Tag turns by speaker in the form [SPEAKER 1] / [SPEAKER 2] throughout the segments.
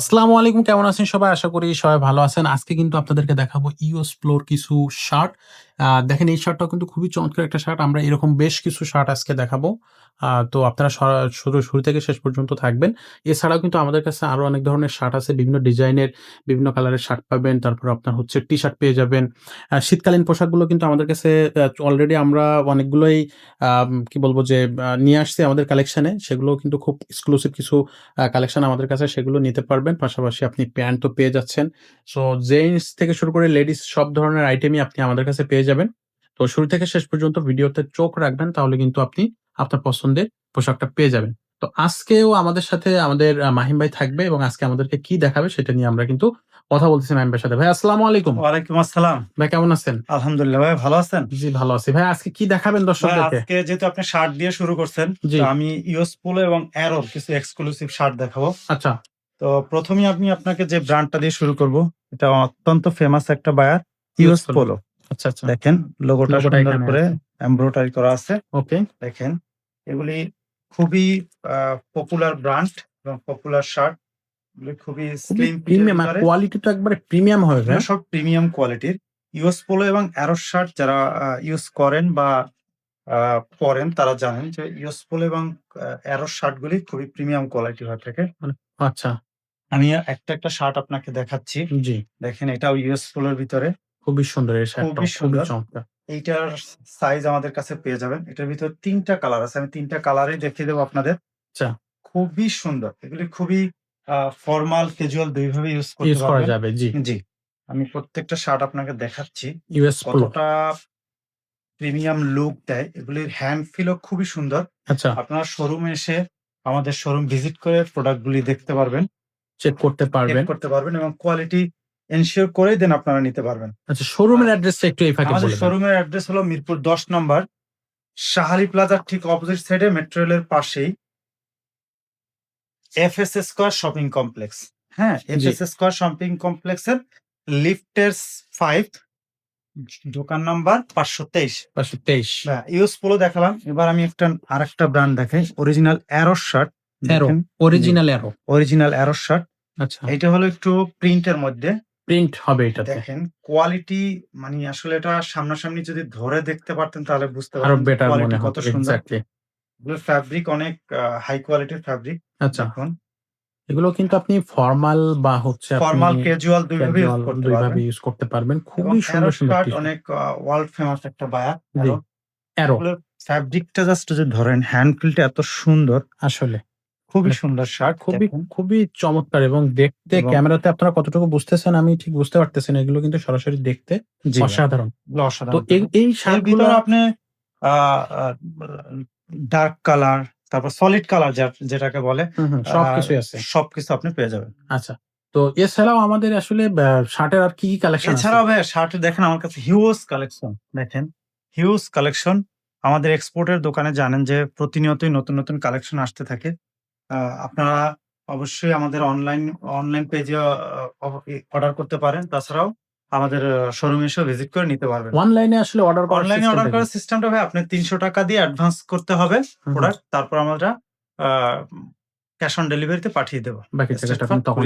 [SPEAKER 1] আসসালামু আলাইকুম, কেমন আছেন সবাই? আশা করি সবাই ভালো আছেন। আজকে কিন্তু আপনাদেরকে দেখাবো ইউএস ফ্লোর কিছু শার্ট। দেখেন এই শার্টটাও কিন্তু খুবই চমৎকার একটা শার্ট। আমরা এরকম বেশ কিছু শার্ট আজকে দেখাবো। তো আপনারা শুরু শুরু থেকে শেষ পর্যন্ত থাকবেন। এছাড়াও কিন্তু আমাদের কাছে আরও অনেক ধরনের শার্ট আছে। বিভিন্ন ডিজাইনের, বিভিন্ন কালারের শার্ট পাবেন। তারপর আপনার হচ্ছে টি-শার্ট পেয়ে যাবেন। শীতকালীন পোশাকগুলো কিন্তু আমাদের কাছে অলরেডি আমরা অনেকগুলোই কি বলব যে নিয়ে আসছি আমাদের কালেকশানে সেগুলো কিন্তু খুব এক্সক্লুসিভ কিছু কালেকশন আমাদের কাছে সেগুলো নিতে পারবেন। পাশাপাশি আপনি প্যান্ট তো পেয়ে যাচ্ছেন। সো জেন্টস থেকে শুরু করে লেডিস সব ধরনের আইটেমই আপনি আমাদের কাছে পেয়ে যাবেন। তো শুরু থেকে শেষ পর্যন্ত ভিডিওতে চোখ রাখবেন তাহলে কিন্তু আপনি আপনার পছন্দের পোশাকটা পেয়ে যাবেন। তো আজকেও আমাদের সাথে আমাদের মাহিম ভাই থাকবে এবং আজকে আমাদেরকে কি দেখাবে সেটা নিয়ে আমরা কিন্তু কথা বলতেছি মাহিম ভাইয়ের সাথে। ভাই আসসালামু আলাইকুম।
[SPEAKER 2] ওয়ালাইকুম আসসালাম।
[SPEAKER 1] ভাই কেমন আছেন?
[SPEAKER 2] আলহামদুলিল্লাহ ভাই ভালো আছেন?
[SPEAKER 1] জি ভালো আছি। ভাই আজকে কি দেখাবেন দর্শকদেরকে?
[SPEAKER 2] আজকে যেহেতু আপনি শার্ট দিয়ে শুরু করছেন, আমি ইউএস পোলো এবং অ্যারোর কিছু এক্সক্লুসিভ শার্ট দেখাবো।
[SPEAKER 1] আচ্ছা,
[SPEAKER 2] তো প্রথমেই আমি আপনাকে যে ব্র্যান্ডটা দিয়ে শুরু করব, এটা অত্যন্ত ফেমাস একটা বায়ার ইউএস পোলো।
[SPEAKER 1] আচ্ছা, আচ্ছা।
[SPEAKER 2] দেখেন লোগোটা সুন্দর করে এমব্রয়ডারি করা আছে।
[SPEAKER 1] ওকে।
[SPEAKER 2] দেখেন এগুলি খুবই পপুলার ব্র্যান্ড এবং পপুলার শার্ট। খুবই স্লিম
[SPEAKER 1] প্রিমিয়াম কোয়ালিটি তো একবারে প্রিমিয়াম হবে ভাই।
[SPEAKER 2] সব প্রিমিয়াম কোয়ালিটির। ইউএস পোলো এবং অ্যারো শার্ট যারা ইউজ করেন বা পরেন তারা জানেন যে ইউএস পোলো এবং আ অ্যারো শার্টগুলি খুবই প্রিমিয়াম কোয়ালিটি হয়ে থাকে।
[SPEAKER 1] আচ্ছা,
[SPEAKER 2] আমি একটা, একটা শার্ট আপনাকে দেখাচ্ছি।
[SPEAKER 1] জি।
[SPEAKER 2] দেখেন এটাও ইউএস পোলোর ভিতরে।
[SPEAKER 1] খুবই সুন্দর এই শার্টটা।
[SPEAKER 2] খুবই
[SPEAKER 1] খুবই
[SPEAKER 2] সুন্দর।
[SPEAKER 1] চমৎকার।
[SPEAKER 2] এইটার সাইজ আমাদের কাছে পেয়ে যাবেন। এটার ভিতর তিনটা কালার আছে। আমি ৩ টা কালারই দেখিয়ে দেবো আপনাদের।
[SPEAKER 1] আচ্ছা,
[SPEAKER 2] খুবই সুন্দর। এগুলি খুবই ফরমাল, ক্যাজুয়াল ২ ভাবে ইউজ করতে
[SPEAKER 1] ইউজ করা
[SPEAKER 2] পারবেন।
[SPEAKER 1] যাবে। জি।
[SPEAKER 2] জি। আমি প্রত্যেকটা শার্ট আপনাকে দেখাচ্ছি।
[SPEAKER 1] ইউএস।
[SPEAKER 2] কতটা প্রিমিয়াম লুক দেয়। এগুলির হ্যান্ড ফিলও খুবই সুন্দর।
[SPEAKER 1] আচ্ছা,
[SPEAKER 2] আপনারা শোরুমে এসে আমাদের শোরুম ভিজিট করে প্রোডাক্ট গুলি দেখতে পারবেন,
[SPEAKER 1] চেক করতে
[SPEAKER 2] চেক
[SPEAKER 1] পারবেন।
[SPEAKER 2] করতে পারবেন এবং কোয়ালিটি এনশিওর করেই দেন আপনারা নিতে পারবেন।
[SPEAKER 1] আচ্ছা, শোরুমের অ্যাড্রেসটা একটু এই ফাঁকে
[SPEAKER 2] আমাদের শোরুমের অ্যাড্রেস হলো মিরপুর ১০ নম্বর শাহালি প্লাজার ঠিক অপোজিট সাইডে মেট্রো রেলের পাশেই এফএস স্কয়ার শপিং কমপ্লেক্স। হ্যাঁ,
[SPEAKER 1] জি।
[SPEAKER 2] এফএস স্কয়ার শপিং কমপ্লেক্সের লিফটের 5 দোকান নাম্বার ৫২৩
[SPEAKER 1] 523
[SPEAKER 2] হ্যাঁ, ইউএস পোলো দেখালাম। এবার আমি একটা আর একটা ব্র্যান্ড দেখাই। Original Arrow shirt.
[SPEAKER 1] Original Arrow.
[SPEAKER 2] Original Arrow shirt.
[SPEAKER 1] আচ্ছা,
[SPEAKER 2] এটা হলো একটু প্রিন্টের মধ্যে।
[SPEAKER 1] প্রিন্ট হবে এটা
[SPEAKER 2] দেখেন কোয়ালিটি মানে আসলে এটা সামনাসামনি যদি ধরে দেখতে পারতেন তাহলে বুঝতে
[SPEAKER 1] আরও
[SPEAKER 2] পারতেন
[SPEAKER 1] বেটার মনে
[SPEAKER 2] কত সুন্দর। ফ্যাব্রিক অনেক হাই কোয়ালিটির ফ্যাব্রিক।
[SPEAKER 1] আচ্ছা,
[SPEAKER 2] এখন
[SPEAKER 1] এগুলো কিন্তু আপনি ফরমাল বা হচ্ছে
[SPEAKER 2] ফর্মাল ক্যাজুয়াল ২ ভাবে ইউজ করতে
[SPEAKER 1] ২
[SPEAKER 2] পারবেন।
[SPEAKER 1] ভাবে ইউজ করতে পারবেন। খুবই সুন্দর, সুন্দর
[SPEAKER 2] অনেক ওয়ার্ল্ড ফেমাস একটা অ্যারো।
[SPEAKER 1] অ্যারো
[SPEAKER 2] ফ্যাব্রিকটা জাস্ট যদি ধরেন হ্যান্ড ফিলটা এত সুন্দর,
[SPEAKER 1] আসলে।
[SPEAKER 2] খুবই
[SPEAKER 1] মানে
[SPEAKER 2] সুন্দর শার্ট।
[SPEAKER 1] খুবই, খুবই চমৎকার এবং দেখতে ক্যামেরাতে আপনারা কতটুকু বুঝতেছেন আমি ঠিক বুঝতে পারতেছেন এগুলো কিন্তু সরাসরি দেখতে অসাধারণ। তো এই, শার্টগুলা
[SPEAKER 2] আপনি ডার্ক কালার, তারপর সলিড কালার যেটাকে বলে
[SPEAKER 1] সবকিছুই আছে।
[SPEAKER 2] সবকিছু আপনি পেয়ে যাবেন।
[SPEAKER 1] আচ্ছা। তো এছাড়াও আমাদের আসলে শার্টের আর কি, কি কালেকশন?
[SPEAKER 2] এছাড়াও ভাইয়া শার্ট দেখেন আমার কাছে হিউজ কালেকশন। দেখেন হিউজ কালেকশন। আমাদের এক্সপোর্টের দোকানে জানেন যে প্রতিনিয়তই নতুন, নতুন কালেকশন আসতে থাকে। আপনারা অবশ্যই আমাদের অনলাইন অনলাইন পেজে অর্ডার করতে পারেন। তাছাড়াও আমাদের শোরুমে এসেও ভিজিট করে নিতে পারবেন।
[SPEAKER 1] অনলাইনে আসলে অর্ডার করার
[SPEAKER 2] অনলাইনে অর্ডার করার সিস্টেমটা ভাই আপনি ৳৩০০ দিয়ে অ্যাডভান্স করতে হবে। প্রোডাক্ট। তারপর আমরা ক্যাশ অন ডেলিভারিতে পাঠিয়ে দেব।
[SPEAKER 1] বাকি টাকাটা তখন।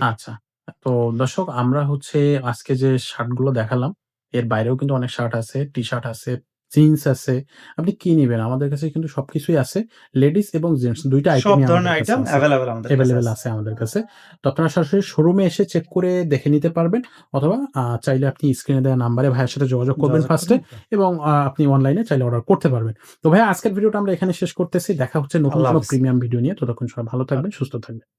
[SPEAKER 1] আচ্ছা। তো দর্শক আমরা হচ্ছে আজকে যে শার্টগুলো দেখালাম, এর বাইরেও কিন্তু অনেক শার্ট আছে, টি-শার্ট আছে, জিন্স আছে। আপনি কি নিবেন? আমাদের কাছে কিন্তু সবকিছুই আছে। লেডিস এবং জেন্টস ২ টা
[SPEAKER 2] সব ধরনের আইটেম। এভেইলেবল আমাদের কাছে
[SPEAKER 1] এভেইলেবল
[SPEAKER 2] আছে।
[SPEAKER 1] আমাদের কাছে। তো আপনারা সরাসরি শোরুমে এসে চেক করে দেখে নিতে পারবেন অথবা চাইলে আপনি স্ক্রিনে দেওয়া নাম্বারে ভাইয়ের সাথে যোগাযোগ করবেন ফার্স্টে এবং আপনি অনলাইনে চাইলে অর্ডার করতে পারবেন। তো ভাই আজকের ভিডিওটা আমরা এখানে শেষ করতেছি। দেখা হচ্ছে নতুন কোনো প্রিমিয়াম ভিডিও নিয়ে। ততক্ষণ সবাই ভালো থাকবেন, সুস্থ থাকবেন।